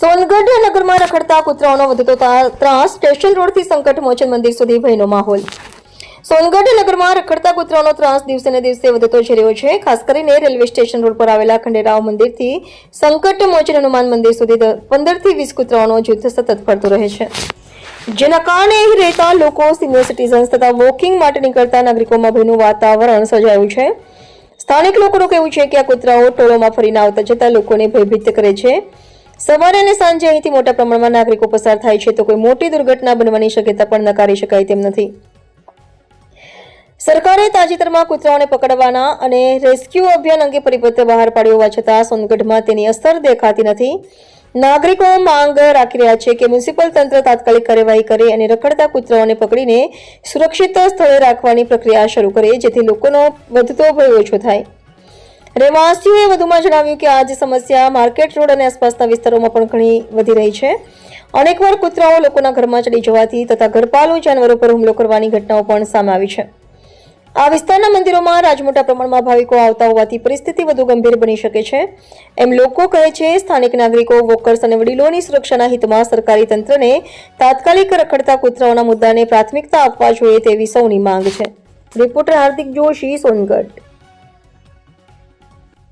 સોનગઢ નગરમાં રખડતા કૂતરાઓનો વધતો ત્રાસ સ્ટેશન રોડથી સંકટ મોચન મંદિર સુધી ભયનો માહોલ. સોનગઢ નગરમાં રખડતા કૂતરાનો ત્રાસ દિવસે ને દિવસે વધતો જઈ રહ્યો છે. ખાસ કરીને રેલવે સ્ટેશન રોડ પર આવેલા ખંડેરાવ મંદિરથી સંકટ મોચન હનુમાન મંદિર સુધી પંદરથી વીસ કૂતરાઓનો જૂથ સતત ફરતો રહે છે. જેના કારણે રહેતા લોકો સિનિયર સિટીઝન્સ તથા વોકિંગ માટે નીકળતા નાગરિકોમાં ભયનું વાતાવરણ સર્જાયું છે. સ્થાનિક લોકોનું કહેવું છે કે આ કૂતરાઓ ટોળોમાં ફરીને આવતા જતા લોકોને ભયભીત કરે છે. સવારે અને સાંજે અહીંથી મોટા પ્રમાણમાં નાગરિકો પસાર થાય છે. તો કોઈ મોટી દુર્ઘટના બનવાની શક્યતા પણ નકારી શકાય તેમ નથી. સરકારે તાજેતરમાં કૂતરાઓને પકડવાના અને રેસ્ક્યુ અભિયાન અંગે પરિપત્ર બહાર પાડ્યો હોવા છતાં સોનગઢમાં તેની અસર દેખાતી નથી. નાગરિકો માંગ રાખી રહ્યા છે કે મ્યુનિસિપલ તંત્ર તાત્કાલિક કાર્યવાહી કરે અને રખડતા કૂતરાઓને પકડીને સુરક્ષિત સ્થળે રાખવાની પ્રક્રિયા શરૂ કરે, જેથી લોકોનો વધતો ભય ઓછો થાય. રહેવાસીઓએ વધુમાં જણાવ્યું કે આ જ સમસ્યા માર્કેટ રોડ અને આસપાસના વિસ્તારોમાં પણ ઘણી વધી રહી છે. અનેકવાર કૂતરાઓ લોકોના ઘરમાં ચડી જવાથી તથા ઘરપાલુ જાનવરો પર હુમલો કરવાની ઘટનાઓ પણ સામે આવી છે. આ વિસ્તારના મંદિરોમાં રાજમોટા પ્રમાણમાં ભાવિકો આવતા હોવાથી પરિસ્થિતિ વધુ ગંભીર બની શકે છે. એમ લોકો કહે છે, સ્થાનિક નાગરિકો, વોકર્સ અને વડીલોની સુરક્ષાના હિતમાં સરકારી તંત્રને તાત્કાલિક રખડતા કૂતરાઓના મુદ્દાને પ્રાથમિકતા આપવા જોઈએ તેવી સૌની માંગ છે. રિપોર્ટર હાર્દિક જોશી, સોનગઢ.